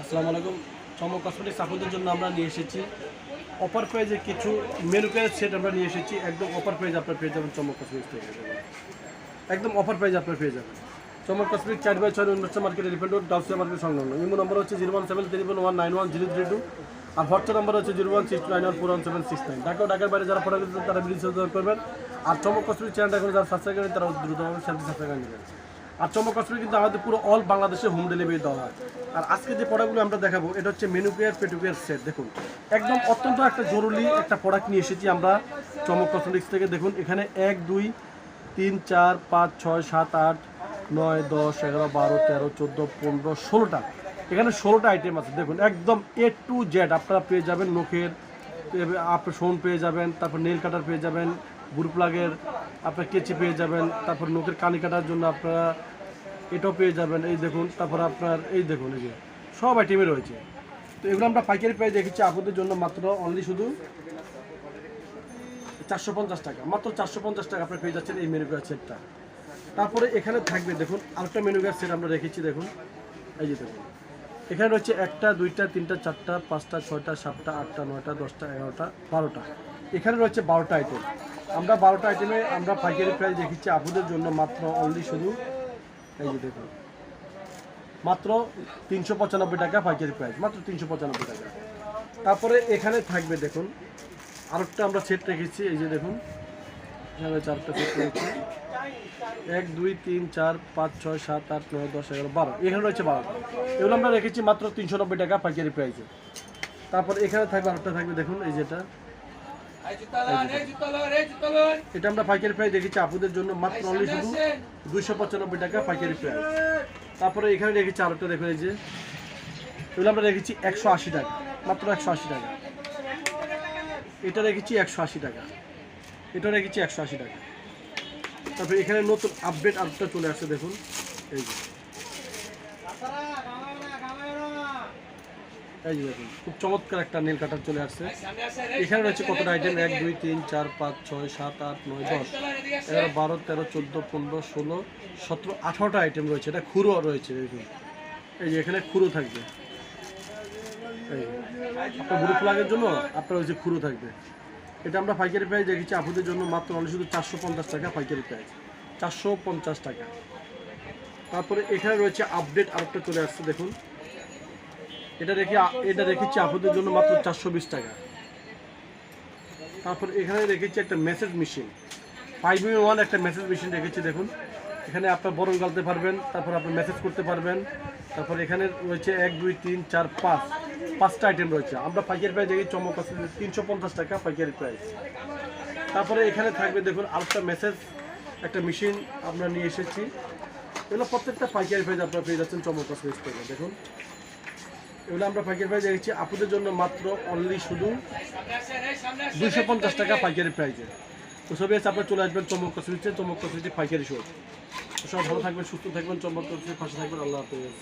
আসসালামু আলাইকুম। চমক কসমেটিক্স আপনাদের জন্য আমরা নিয়ে এসেছি। অফার প্রাইজে কিছু মেনু প্রাইজ সেট আমরা নিয়ে এসেছি। একদম অফার প্রাইজ আপনার পেয়ে যাবেন চমক কসমেটিক্স থেকে। একদম অফার প্রাইজ আপনার পেয়ে যাবেন। চমক কসমেটিক চার বাই ছয় industry market elephant road market সংলগ্ন। ইমো নম্বর হচ্ছে zero one seven three one nine one zero three two আর হোয়াটসঅ্যাপ নম্বর হচ্ছে zero one six nine one four one seven six nine Dhaka ঢাকার বাইরে যারা photo তারা subscribe করবেন। আর চমক cosmetic চ্যানেলটা এখন যারা সাবস্ক্রাইব করেন তারা দ্রুতভাবে চ্যানেলটি সাবস্ক্রাইব করে আর চমক কসমেটিক কিন্তু আমাদের পুরো অল বাংলাদেশে হোম ডেলিভারি দেওয়া হয়। আর আজকে যে প্রোডাক্টগুলো আমরা দেখাবো, এটা হচ্ছে মেনু পেয়ার পেটু পেয়ার সেট দেখুন। একদম অত্যন্ত একটা জরুরি একটা প্রোডাক্ট নিয়ে এসেছি আমরা চমক কসমেটিক্স থেকে। দেখুন, এখানে এক, দুই, তিন, চার, পাঁচ, ছয়, সাত, আট, নয়, দশ, এগারো, বারো, তেরো, চোদ্দ, পনেরো, ষোলোটা। এখানে ষোলোটা আইটেম আছে। দেখুন, একদম এ টু জেড আপনারা পেয়ে যাবেন, নখের আপনার সোন পেয়ে যাবেন, তারপর নেল কাটার পেয়ে যাবেন বুড় প্লাগের আপনার কেচি পেয়ে যাবেন, তারপর নখের কানি কাটার জন্য আপনারা এটাও পেয়ে যাবেন, এই দেখুন, তারপর আপনার এই দেখুন, এই যে সব আইটেমই রয়েছে। তো এগুলো আমরা পাইকারি প্রাইস দেখেছি আপনাদের জন্য মাত্র অনলি শুধু চারশো পঞ্চাশ টাকা, মাত্র চারশো পঞ্চাশ টাকা আপনার পেয়ে যাচ্ছেন এই মেনু কার্ড সেটটা তারপরে এখানে থাকবে, দেখুন, আরেকটা মেনু কার্ড সেট আমরা রেখেছি, দেখুন, এই যে দেখুন। এখানে রয়েছে একটা, দুইটা, তিনটা, চারটা, পাঁচটা, ছয়টা, সাতটা, আটটা, নয়টা, দশটা, এগারোটা, বারোটা। এখানে রয়েছে বারোটা আইটেম আমরা বারোটা আইটেমে আমরা পাইকারি প্রাইস রেখেছি আপুদের জন্য মাত্র অনলি শুধু। এই যে দেখুন। মাত্র তিনশো পঁচানব্বই টাকা পাইকারি প্রাইস মাত্র তিনশো পঁচানব্বই টাকা। তারপরে এখানে থাকবে দেখুন, আরেকটা আমরা সেট রেখেছি, এই যে দেখুন। এখানে চারটা সেট রয়েছে এক, দুই, তিন, চার, পাঁচ, ছয়, সাত, আট, নয়, দশ, এগারো, বারো। এখানে রয়েছে বারোটা এগুলো আমরা রেখেছি মাত্র তিনশো নব্বই টাকা পাইকারি প্রাইসে তারপর এখানে থাকবে, আরেকটা থাকবে দেখুন, এই যেটা। এটা আমরা পাইকারি প্রাইস রেখেছি আপুদের জন্য মাত্র অনলি শুধু দুইশো পঁচানব্বই টাকা পাইকারি প্রাইস তারপরে এখানে রেখেছি আরেকটা দেখুন এই যে এগুলো আমরা রেখেছি একশো আশি টাকা মাত্র একশো আশি টাকা। এটা রেখেছি একশো আশি টাকা এটা রেখেছি একশো আশি টাকা। তারপরে এখানে নতুন আপডেট আরেকটা চলে আসছে দেখুন। এই যে। এই দেখুন, খুব চমৎকার একটা নীল কাটার চলে আসছে। এখানে রয়েছে কতটা আইটেম এক, দুই, তিন, চার, পাঁচ, ছয়, সাত, আট, নয়, দশ। এগারো, বারো, তেরো, চোদ্দ, পনেরো, ষোলো, সতেরো, আঠারোটা আইটেম রয়েছে। এটা খুরো রয়েছে দেখুন এই যে এখানে খুরো থাকবে। আপনার বুড়ো ফ্লাগের জন্য আপনার ওই যে খুরো থাকবে। এটা আমরা পাইকারি প্রাইস রেখেছি আপুদের জন্য মাত্র অনলি শুধু চারশো পঞ্চাশ টাকা পাইকারি প্রাইস। চারশো পঞ্চাশ টাকা। তারপরে এখানে রয়েছে আপডেট আরেকটা চলে আসছে, দেখুন। এটা রেখে এটা রেখেছি আপুদের জন্য মাত্র চারশো বিশ টাকা। তারপর এখানে রেখেছি একটা massage machine five in one একটা মেসেজ মেশিন রেখেছি দেখুন। এখানে আপনার বরং গালতে পারবেন, তারপর আপনি মেসেজ করতে পারবেন। তারপর এখানে রয়েছে এক, দুই, তিন, চার, পাঁচ। পাঁচটা আইটেম রয়েছে। আমরা পাইকারি প্রাইস দেখি, চমক আছে, তিনশো পঞ্চাশ টাকা পাইকারি প্রাইস। তারপরে এখানে থাকবে, দেখুন, আরেকটা মেসেজ একটা মেশিন আমরা নিয়ে এসেছি। এগুলো প্রত্যেকটা পাইকারি প্রাইস আপনারা পেয়ে যাচ্ছেন, চমক থেকে দেখুন। এগুলো আমরা পাইকারি প্রাইজে রেখেছি আপুদের জন্য মাত্র অনলি শুধু দুশো পঞ্চাশ টাকা পাইকারি প্রাইজে তো সবই আছে আপনার চলে আসবেন চমক কসমেটিক্সে চমক কসমেটিক পাইকারি শো সব ভালো থাকবেন, সুস্থ থাকবেন, চমক কসমেটিক পাশে থাকবেন। আল্লাহ হাফেজ।